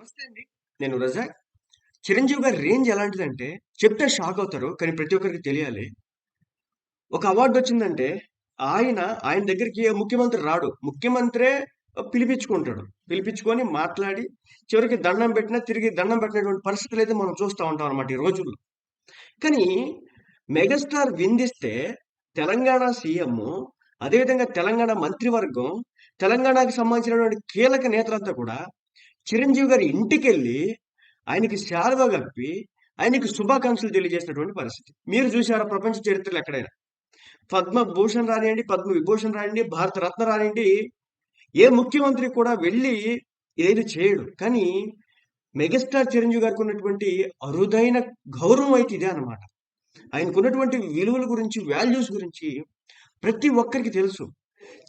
నమస్తే అండి. నేను రజాక్. చిరంజీవి గారి రేంజ్ ఎలాంటిదంటే చెప్తే షాక్ అవుతారు. కానీ ప్రతి ఒక్కరికి తెలియాలి. ఒక అవార్డు వచ్చిందంటే ఆయన, ఆయన దగ్గరికి ఏ ముఖ్యమంత్రి రాడు. ముఖ్యమంత్రే పిలిపించుకుంటాడు. పిలిపించుకొని మాట్లాడి చివరికి దండం పెట్టినా తిరిగి దండం పెట్టినటువంటి పరిస్థితులు అయితే మనం చూస్తూ ఉంటాం అనమాట ఈ రోజుల్లో. కానీ మెగాస్టార్ విందిస్తే తెలంగాణ సీఎం అదేవిధంగా తెలంగాణ మంత్రివర్గం, తెలంగాణకి సంబంధించినటువంటి కీలక నేతలంతా కూడా చిరంజీవి గారి ఇంటికెళ్ళి ఆయనకి శాలువా కప్పి, ఆయనకి శుభాకాంక్షలు తెలియజేసినటువంటి పరిస్థితి. మీరు చూసారా ప్రపంచ చరిత్రలో ఎక్కడైనా? పద్మభూషణ్ రానియండి, పద్మవిభూషణ్ రానియండి, భారతరత్న రానియండి, ఏ ముఖ్యమంత్రి కూడా వెళ్ళి ఏది చేయడు. కానీ మెగాస్టార్ చిరంజీవి గారికి ఉన్నటువంటి అరుదైన గౌరవం అయితే ఇదే అనమాట ఆయనకున్నటువంటి విలువల గురించి, వాల్యూస్ గురించి ప్రతి ఒక్కరికి తెలుసు.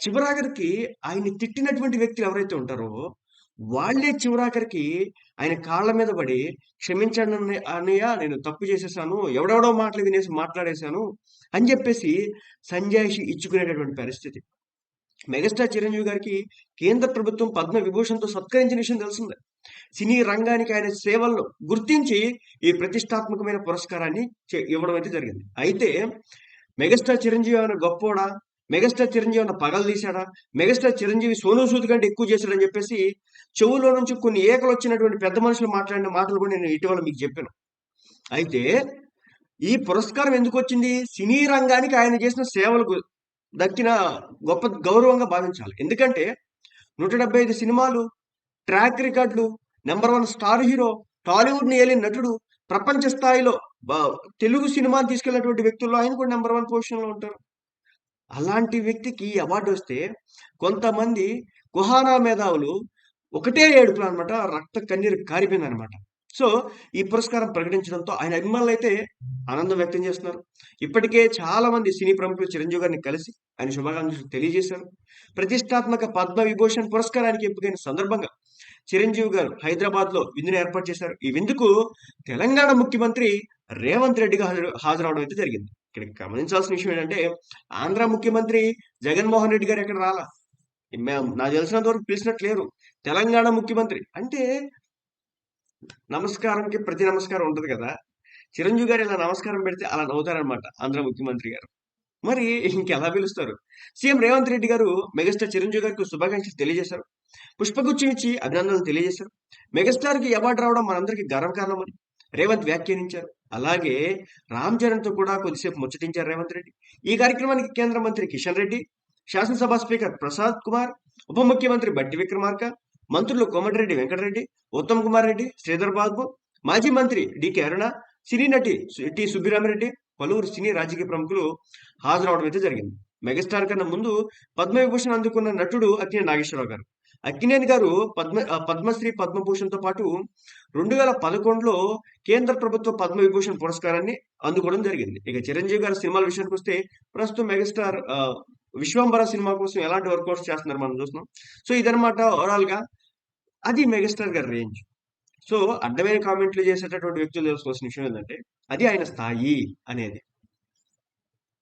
చివరాగరికి ఆయన్ని తిట్టినటువంటి వ్యక్తులు ఎవరైతే ఉంటారో, వాళ్ళే చివరాఖరికి ఆయన కాళ్ళ మీద పడి క్షమించండి అన్నయ్య నేను తప్పు చేసేసాను. ఎవడెవడో మాటలు వినేసి మాట్లాడేశాను అని చెప్పేసి సంజాయిషి ఇచ్చుకునేటటువంటి పరిస్థితి. మెగాస్టార్ చిరంజీవి గారికి కేంద్ర ప్రభుత్వం పద్మ విభూషణ్తో సత్కరించిన విషయం తెలిసిందే. సినీ రంగానికి ఆయన సేవలను గుర్తించి ఈ ప్రతిష్టాత్మకమైన పురస్కారాన్ని ఇవ్వడం అయితే జరిగింది. అయితే మెగాస్టార్ చిరంజీవి ఆయన గొప్పోడా? మెగాస్టార్ చిరంజీవి అన్న పగలు తీశాడా? మెగాస్టార్ చిరంజీవి సోనూ సూద్ కంటే ఎక్కువ చేశాడని చెప్పేసి చెవులో నుంచి కొన్ని ఏకలు వచ్చినటువంటి పెద్ద మనుషులు మాట్లాడిన మాటలు కూడా నేను ఇటీవల మీకు చెప్పాను. అయితే ఈ పురస్కారం ఎందుకు వచ్చింది సినీ రంగానికి ఆయన చేసిన సేవలకు దక్కిన గొప్ప గౌరవంగా భావించాలి. ఎందుకంటే 175 సినిమాలు, ట్రాక్ రికార్డులు, నెంబర్ వన్ స్టార్ హీరో, టాలీవుడ్‌ని ఏలిన నటుడు, ప్రపంచ స్థాయిలో తెలుగు సినిమాని తీసుకెళ్ళినటువంటి వ్యక్తుల్లో ఆయన కూడా నెంబర్ వన్ పొజిషన్‌లో ఉంటారు. అలాంటి వ్యక్తికి అవార్డు వస్తే కొంతమంది కుహానా మేధావులు ఒకటే ఏడుపులు అనమాట రక్త కన్నీరు కారిపోయిందన్నమాట. సో, ఈ పురస్కారం ప్రకటించడంతో ఆయన అభిమానులైతే ఆనందం వ్యక్తం చేస్తున్నారు. ఇప్పటికే చాలా మంది సినీ ప్రముఖులు చిరంజీవి గారిని కలిసి ఆయన శుభాకాంక్షలు తెలియజేశారు. ప్రతిష్టాత్మక పద్మ విభూషణ్ పురస్కారానికి ఎంపికైన సందర్భంగా చిరంజీవి గారు హైదరాబాద్లో విందును ఏర్పాటు చేశారు. ఈ విందుకు తెలంగాణ ముఖ్యమంత్రి రేవంత్ రెడ్డిగా హాజరు హాజరవడం అయితే జరిగింది. ఇక్కడ గమనించాల్సిన విషయం ఏంటంటే ఆంధ్ర ముఖ్యమంత్రి జగన్మోహన్ రెడ్డి గారు ఎక్కడ రాలా. నాకు తెలిసినంత వరకు పిలిచినట్టు లేరు. తెలంగాణ ముఖ్యమంత్రి అంటే నమస్కారంకి ప్రతి నమస్కారం ఉంటుంది కదా! చిరంజీవి గారు ఇలా నమస్కారం పెడితే అలా నవ్వుతారనమాట ఆంధ్ర ముఖ్యమంత్రి గారు. మరి ఇంకెలా పిలుస్తారు? సీఎం రేవంత్ రెడ్డి గారు మెగాస్టార్ చిరంజీవి గారికి శుభాకాంక్షలు తెలియజేశారు. పుష్పగుచ్చం ఇచ్చి అభినందనలు తెలియజేశారు. మెగాస్టార్‌కి అవార్డు రావడం మనందరికీ గర్వకారణమని రేవంత్ వ్యాఖ్యానించారు. అలాగే రామ్ చరణ్‌తో కూడా కొద్దిసేపు ముచ్చటించారు రేవంత్ రెడ్డి. ఈ కార్యక్రమానికి కేంద్ర మంత్రి కిషన్ రెడ్డి, శాసనసభ స్పీకర్ ప్రసాద్ కుమార్, ఉప ముఖ్యమంత్రి బట్టి విక్రమార్క, మంత్రులు కోమటిరెడ్డి వెంకటరెడ్డి, ఉత్తమ్ కుమార్ రెడ్డి, శ్రీధర్ బాబు, మాజీ మంత్రి డికే అరుణ, సినీ నటి టి సుబ్బిరామిరెడ్డి, పలువురు సినీ రాజకీయ ప్రముఖులు హాజరవడం అయితే జరిగింది. మెగాస్టార్ కన్నా ముందు పద్మవిభూషణ్ అందుకున్న నటుడు అక్కినేని నాగేశ్వరరావు గారు. అక్కినేని గారు పద్మ పద్మశ్రీ, పద్మభూషణ్‌తో పాటు 2011లో కేంద్ర ప్రభుత్వ పద్మవిభూషణ్ పురస్కారాన్ని అందుకోవడం జరిగింది. ఇక చిరంజీవి గారి సినిమాల విషయానికి వస్తే ప్రస్తుతం మెగాస్టార్ 'విశ్వంబర' సినిమా కోసం ఎలాంటి వర్కౌట్స్ చేస్తున్నారు మనం చూస్తున్నాం. సో, ఇదన్నమాట ఓవరాల్‌గా అది మెగాస్టార్ గారి రేంజ్. సో, అడ్డమైన కామెంట్‌లు చేసేటటువంటి వ్యక్తులు తెలుసుకోవాల్సిన విషయం ఏంటంటే అది ఆయన స్థాయి అనేది.